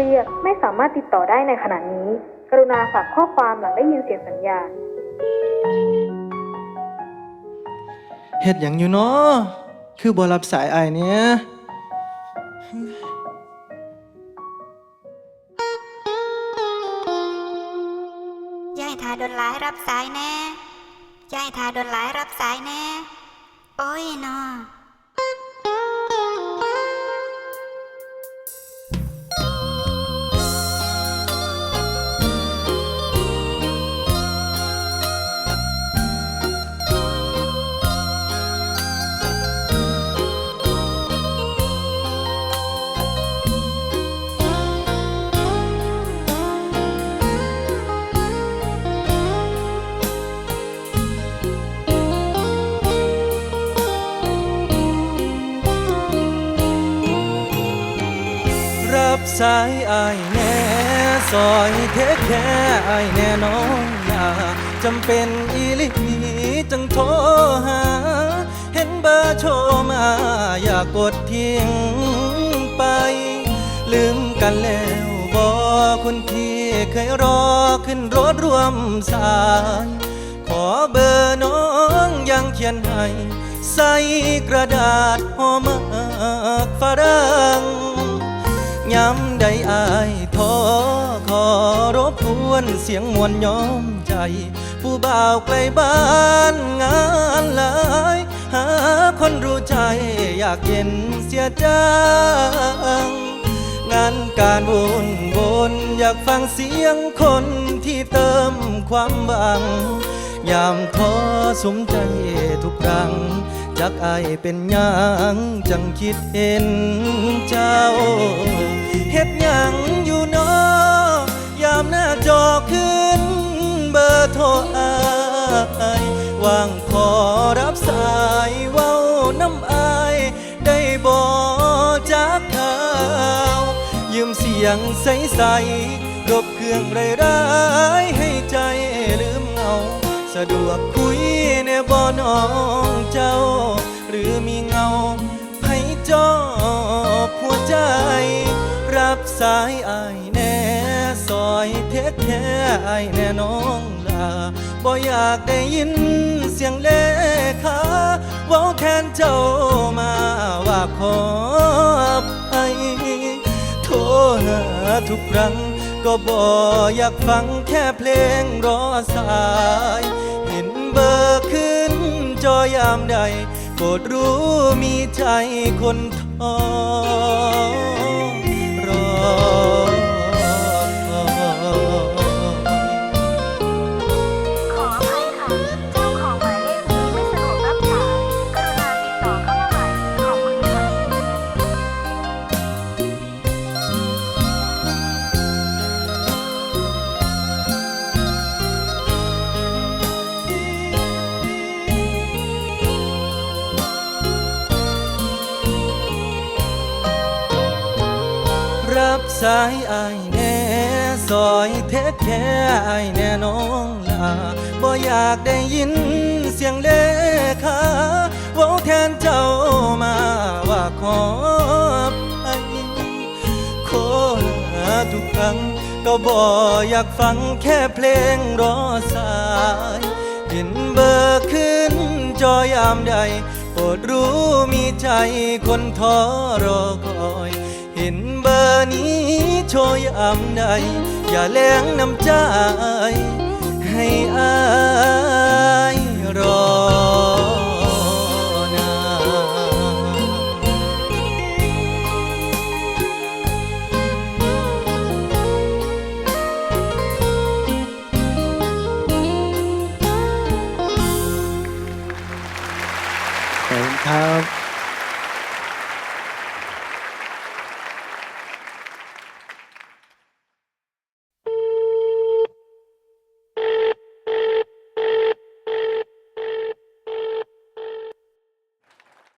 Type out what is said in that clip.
เรียกไม่สามารถติดต่อได้ในขณะนี้ กรุณาฝากข้อความหลังได้ยินเสียงสัญญาณเฮ็ดหยังอยู่เนาะคือบ่รับสายอายเนี่ยยายทาโดนหลายรับสายแน่ยายทาโดนหลายรับสายแน่ โอ้ยนอ รับสายอายแน่ซอยเทคแค่อายแน่น้องลาจำเป็นอีหลีจังโทรหา เห็นเบอร์โทรมา อยากกดทิ้งไป ลืมกันแล้วบอกคนที่เคยรอขึ้นรถร่วมสาย ขอเบอร์น้องยังเขียนให้ ใส่กระดาษห่อมากฝรั่ง ย้ำใดอายท้อขอรบกวนเสียงมวลย้อมใจ ผู้บ่าวไกลบ้านงานหลาย หาคนรู้ใจอยากเห็นเสียจังงานการบุญบนอยากฟังเสียงคนที่เติมความหวัง ยามท้อสมใจทุกครั้งจักอายเป็นยังจังคิดเห็นเจ้า เฮ็ดหยังอยู่นอยามหน้าจอขึ้นเบอร์โทรอาย ว่างขอรับสายเว้าน้ำอาย ได้บอจากข่าว ยืมเสียงใสๆรบเครื่องไรายๆให้ใจลืมเงา สะดวกคุยในบ่อนอ สายอายแน่ซอยเทคแค่อายแน่น้องลาบ่อยากได้ยินเสียงเลขาเว้าแทนเจ้ามาว่าขอภัยโทรหาทุกครั้ง ก็บ่อยากฟังแค่เพลงรอสาย เห็นเบอร์ขึ้นจอยามใดโปรดรู้มีใจคนท้อ รับสายอายแน่ซอยเทคแค่อายแน่น้องลาบ่อยากได้ยินเสียงเลขาเว้าแทนเจ้ามาว่าขอภัยขอหาทุกครั้ง ก็บ่อยากฟังแค่เพลงรอสายเห็นเบอร์ขึ้นจอยามใด โปรดรู้มีใจคนท้อรอคอย เห็นเบอร์นี้ช่วยอำใดอย่าแล้งน้ำใจให้อายรอนาขอครับ